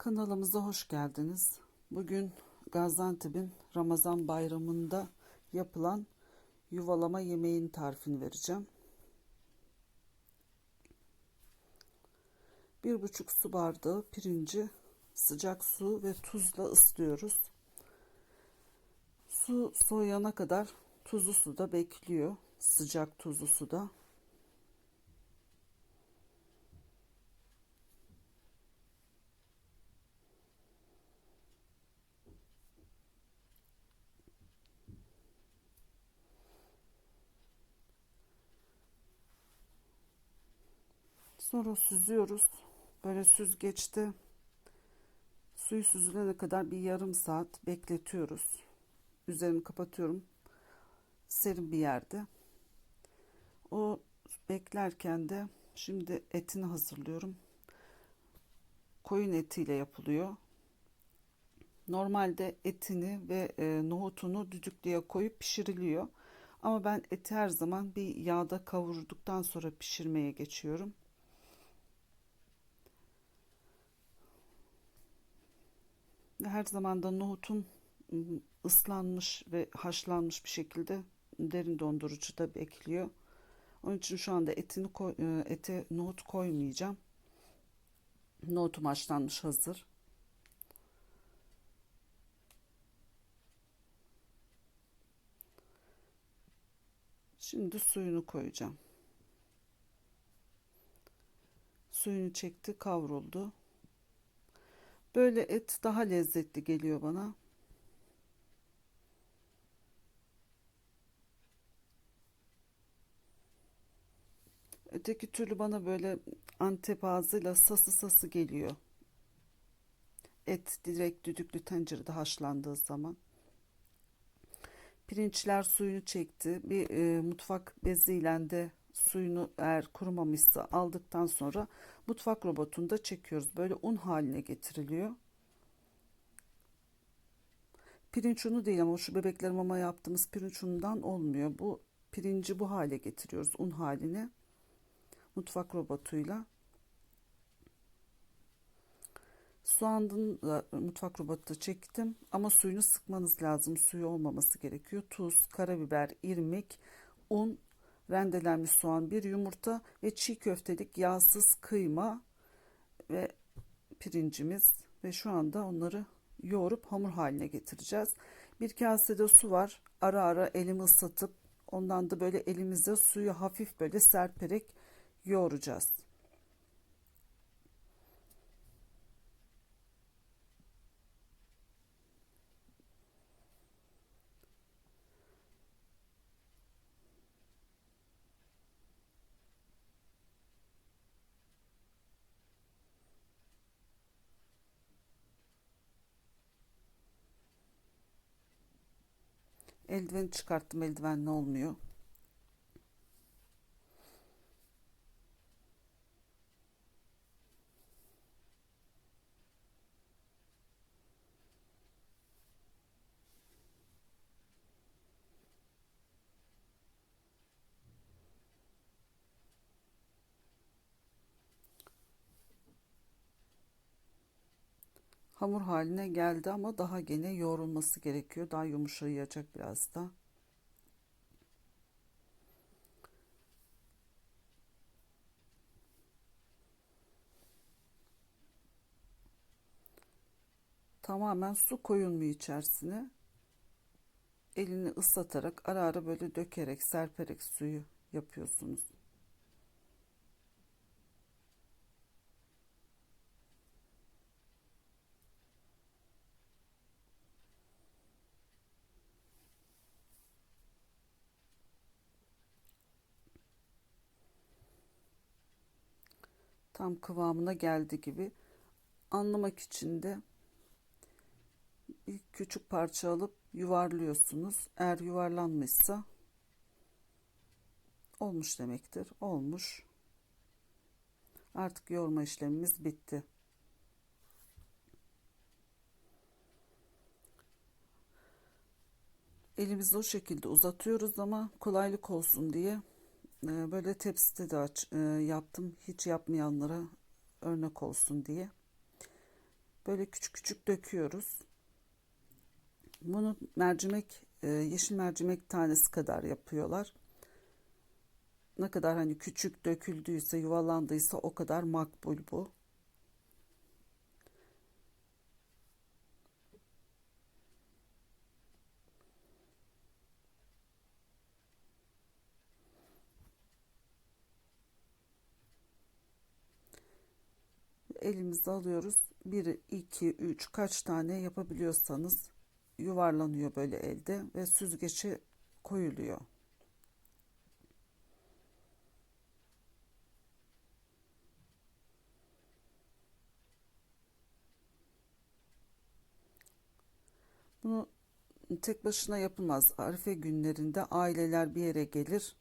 Kanalımıza hoş geldiniz. Bugün Gaziantep'in Ramazan bayramında yapılan yuvalama yemeğin tarifini vereceğim. Bir buçuk su bardağı pirinci sıcak su ve tuzla ıslıyoruz. Su soğuyana kadar tuzlu suda bekliyor. Sıcak tuzlu suda. Sonra süzüyoruz. Böyle süzgeçte suyu süzülene kadar bir yarım saat bekletiyoruz. Üzerini kapatıyorum. Serin bir yerde. O beklerken de şimdi etini hazırlıyorum. Koyun etiyle yapılıyor. Normalde etini ve e, nohutunu düdüklüye koyup pişiriliyor. Ama ben eti her zaman bir yağda kavurduktan sonra pişirmeye geçiyorum. Her zaman da nohutun ıı, ıslanmış ve haşlanmış bir şekilde derin dondurucuda bekliyor. Onun için şu anda etini koy, ıı, ete nohut koymayacağım. Nohutum haşlanmış hazır. Şimdi suyunu koyacağım. Suyunu çekti, kavruldu. Böyle et daha lezzetli geliyor bana. Öteki türlü bana böyle Antep ağzıyla sası sası geliyor. Et direkt düdüklü tencerede haşlandığı zaman. Pirinçler suyunu çekti. Bir e, mutfak beziyle de suyunu eğer kurumamışsa aldıktan sonra mutfak robotunda çekiyoruz. Böyle un haline getiriliyor. Pirinç unu değil ama şu bebekler mama yaptığımız pirinç unundan olmuyor. Bu pirinci bu hale getiriyoruz un haline. Mutfak robotuyla. Soğanın da mutfak robotta çektim ama suyunu sıkmanız lazım. Suyu olmaması gerekiyor. Tuz, karabiber, irmik, un rendelenmiş soğan, bir yumurta ve çiğ köftelik yağsız kıyma ve pirincimiz ve şu anda onları yoğurup hamur haline getireceğiz. Bir kasede su var. Ara ara elimi ıslatıp ondan da böyle elimizde suyu hafif böyle serperek yoğuracağız. Eldiveni çıkarttım. Eldivenli olmuyor. Hamur haline geldi ama daha gene yoğrulması gerekiyor. Daha yumuşayacak biraz da. Tamamen su koyulmuyor içerisine. Elini ıslatarak ara ara böyle dökerek serperek suyu yapıyorsunuz. Tam kıvamına geldi gibi anlamak için de bir küçük parça alıp yuvarlıyorsunuz. Eğer yuvarlanmışsa olmuş demektir. Olmuş. Artık yoğurma işlemimiz bitti. Elimizi o şekilde uzatıyoruz ama kolaylık olsun diye böyle tepside de aç, e, yaptım. Hiç yapmayanlara örnek olsun diye. Böyle küçük küçük döküyoruz. Bunu mercimek, e, yeşil mercimek tanesi kadar yapıyorlar. Ne kadar hani küçük döküldüyse, yuvarlandıysa o kadar makbul bu. Elimize alıyoruz. 1, 2, 3 kaç tane yapabiliyorsanız yuvarlanıyor böyle elde ve süzgece koyuluyor. Bunu tek başına yapılmaz. Arife günlerinde aileler bir yere gelir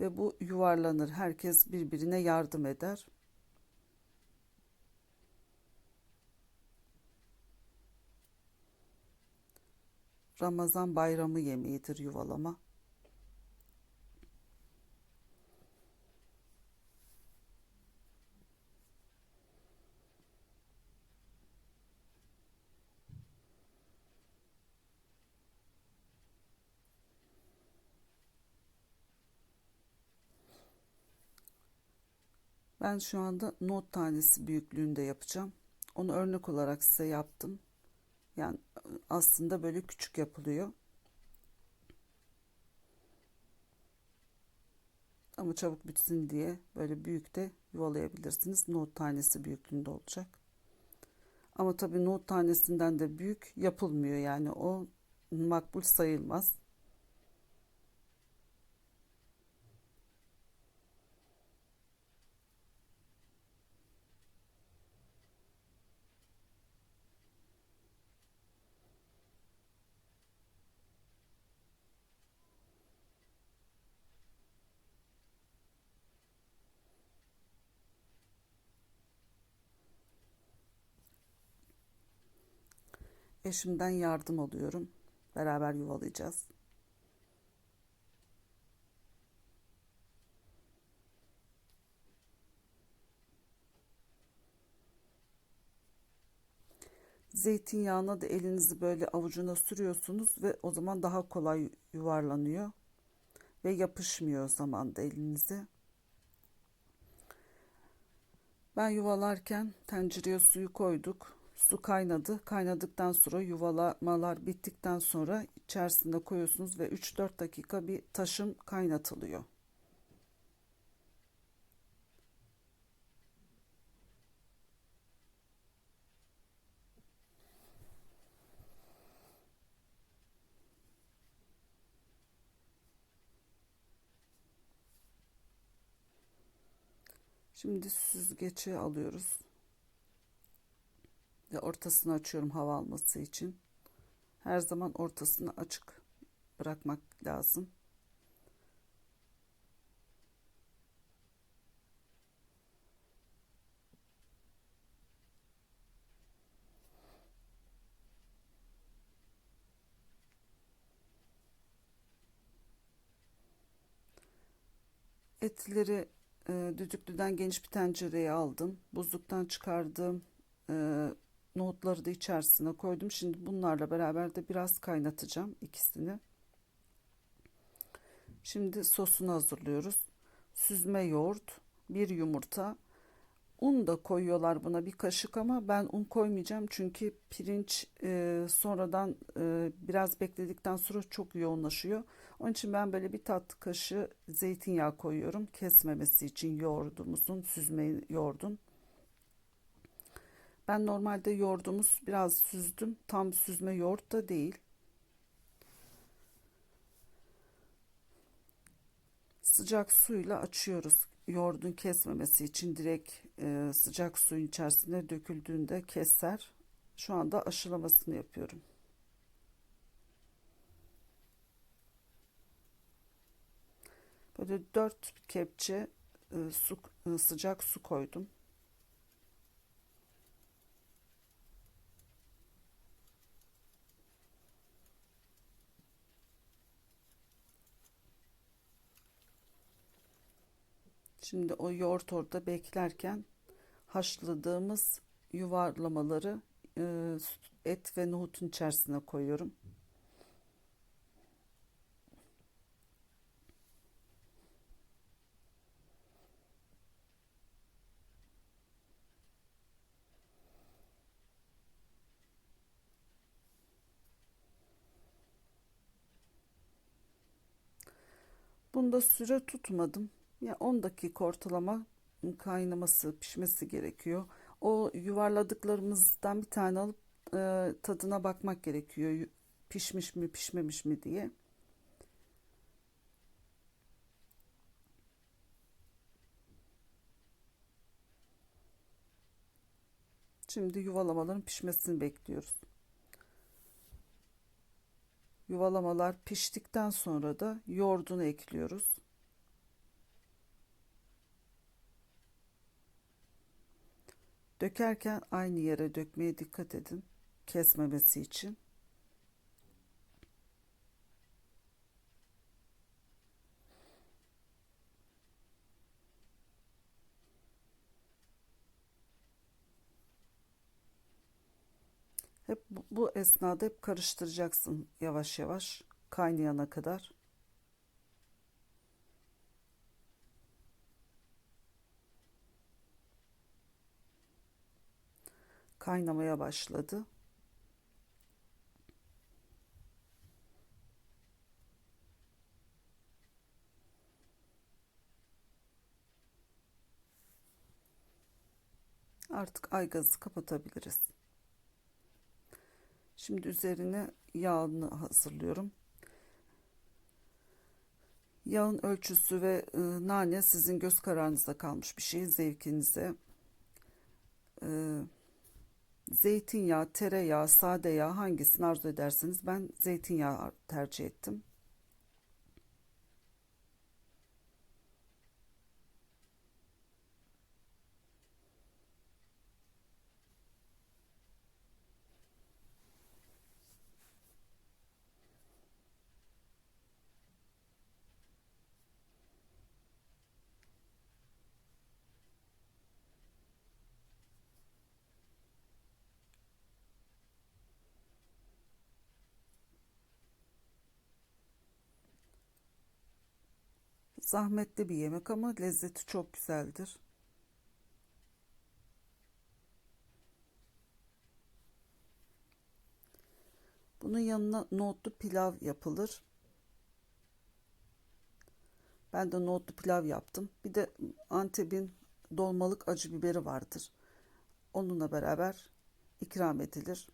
ve bu yuvarlanır. Herkes birbirine yardım eder. Ramazan bayramı yemeğidir yuvalama. Ben şu anda not tanesi büyüklüğünde yapacağım. Onu örnek olarak size yaptım. Yani aslında böyle küçük yapılıyor. Ama çabuk bitsin diye böyle büyük de yuvalayabilirsiniz. Nohut tanesi büyüklüğünde olacak. Ama tabii nohut tanesinden de büyük yapılmıyor yani o makbul sayılmaz. Eşimden yardım alıyorum. Beraber yuvalayacağız. Zeytinyağına da elinizi böyle avucuna sürüyorsunuz ve o zaman daha kolay yuvarlanıyor ve yapışmıyor o zaman da elinize. Ben yuvalarken tencereye suyu koyduk. Su kaynadı. Kaynadıktan sonra yuvalamalar bittikten sonra içerisine koyuyorsunuz ve 3-4 dakika bir taşım kaynatılıyor. Şimdi süzgeci alıyoruz ve ortasını açıyorum hava alması için. Her zaman ortasını açık bırakmak lazım. Etleri e, düdüklüden geniş bir tencereye aldım. Buzluktan çıkardım. E, nohutları da içerisine koydum. Şimdi bunlarla beraber de biraz kaynatacağım ikisini. Şimdi sosunu hazırlıyoruz. Süzme yoğurt, bir yumurta. Un da koyuyorlar buna bir kaşık ama ben un koymayacağım çünkü pirinç e, sonradan e, biraz bekledikten sonra çok yoğunlaşıyor. Onun için ben böyle bir tatlı kaşığı zeytinyağı koyuyorum kesmemesi için yoğurdumuzun süzme yoğurdun. Ben normalde yoğurdumuz biraz süzdüm. Tam süzme yoğurt da değil. Sıcak suyla açıyoruz. Yoğurdun kesmemesi için direkt e, sıcak suyun içerisine döküldüğünde keser. Şu anda aşılamasını yapıyorum. Böyle dört kepçe e, su, e, sıcak su koydum. Şimdi o yoğurt orada beklerken haşladığımız yuvarlamaları e, et ve nohutun içerisine koyuyorum. Bunda süre tutmadım. Ya 10 dakika ortalama kaynaması, pişmesi gerekiyor. O yuvarladıklarımızdan bir tane alıp e, tadına bakmak gerekiyor. Pişmiş mi, pişmemiş mi diye. Şimdi yuvalamaların pişmesini bekliyoruz. Yuvalamalar piştikten sonra da yoğurdunu ekliyoruz. Dökerken aynı yere dökmeye dikkat edin. Kesmemesi için. Hep bu, esnada hep karıştıracaksın yavaş yavaş kaynayana kadar. Kaynamaya başladı. Artık aygazı kapatabiliriz. Şimdi üzerine yağını hazırlıyorum. Yağın ölçüsü ve e, nane sizin göz kararınızda kalmış bir şey, zevkinize. E, zeytinyağı, tereyağı, sade yağ hangisini arzu ederseniz ben zeytinyağı tercih ettim. Zahmetli bir yemek ama lezzeti çok güzeldir. Bunun yanına nohutlu pilav yapılır. Ben de nohutlu pilav yaptım. Bir de Antep'in dolmalık acı biberi vardır. Onunla beraber ikram edilir.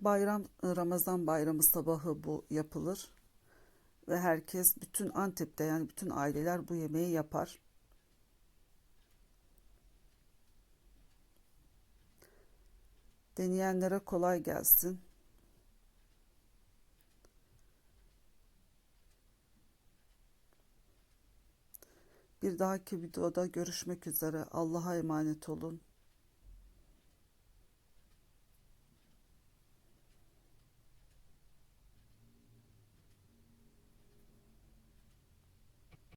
Bayram Ramazan bayramı sabahı bu yapılır ve herkes bütün Antep'te yani bütün aileler bu yemeği yapar. Deneyenlere kolay gelsin. Bir dahaki videoda görüşmek üzere. Allah'a emanet olun.